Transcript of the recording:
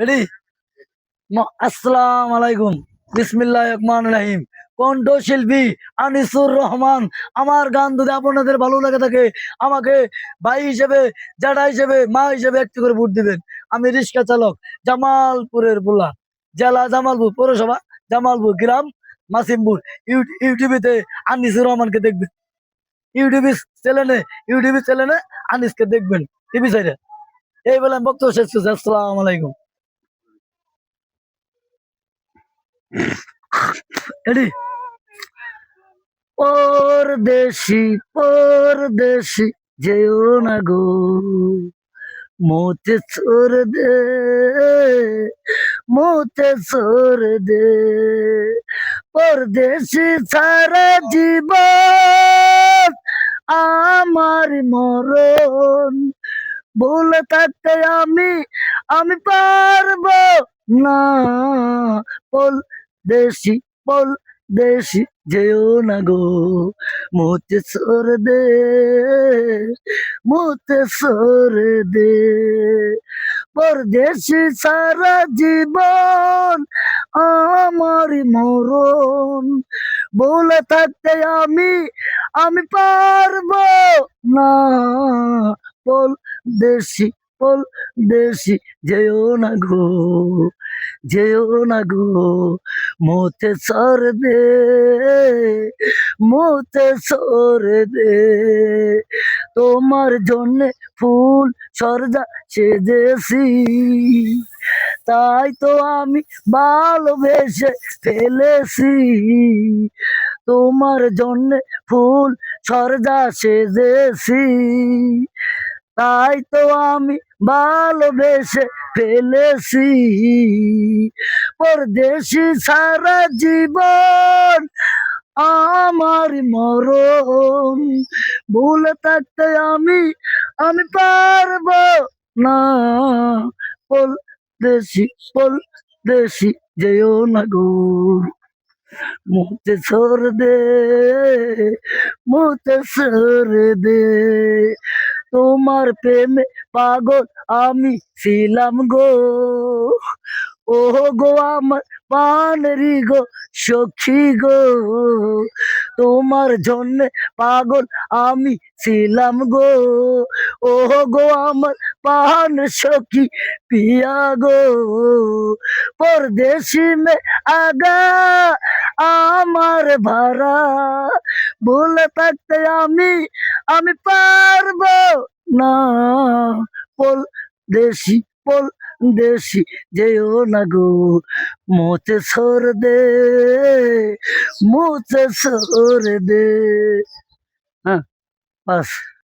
Ready আসসালাম আলাইকুম বিসমিল্লাহ রহমান রাহিম কণ্ঠ শিল্পী আনিসুর রহমান আমার গান যদি আপনাদের ভালো লাগে থাকে, আমাকে ভাই হিসেবে জ্যাঠা হিসেবে, মা হিসেবে একটু করে ভোট দিবেন। আমি রিক্সা চালক, জামালপুরের বোলা, জেলা জামালপুর পৌরসভা, জামালপুর গ্রাম, মাসিমপুর। ইউ- ইউটিউবেতে আনিসুর রহমানকে দেখবেন। ইউটিউবে চ্যানেলে ইউটিউবে চ্যানেলে আনিসকে দেখবেন। টিভি সাইডে। এই বলে বক্তব্য শেষ করছি। আসসালাম আলাইকুম। এডি। পরদেশি পরদেশি, যেও না গো। মোতে চোর দে, মোতে চোর দে। পরদেশি ছাড়া জীবন আমার মরণ। ভুলে থাকতে আমি আমি পারব না। পল দেশি পল দেশি যেও না গো। মুতে সর দে, মুতে সর দে। পরদেশি সারা জীবন আমার মরণ। বলে থাকতে আমি আমি পারব না। পল দেশি পল দেশি যেও না গো। যেও না গো, মোতে সর দে মোতে সর দে তোমার জন্য ফুল সরজা সেজেছি, তাই তো আমি ভালোবেসে ফেলেছি। তোমার জন্য ফুল সরজা সেজেছি, তাই তো আমি ভালোবেসে ফেলেছি। পরদেশি সারা জীবন আমার মরণ। ভুলে থাকতে আমি আমি পারব না। পল দেশি পল দেশি যেও না গো। মুতে সর দে মুতে সর দে। তোমার প্রেমে পাগল আমি ছিলাম গো। ও গো, আমার পানেরি গো, সখী গো। তোমার জন্য পাগল আমি ছিলাম গো। ও গো, আমার পান সখী পিয়া গো। পরদেশি মে আগা আমার ভাড়া। ভুলে থাকতে আমি আমি পারব। না পল দেশি পল দেশি, যেও না গো। মোচে সর দে, মোচে সর দে। হ্যাঁ বাস।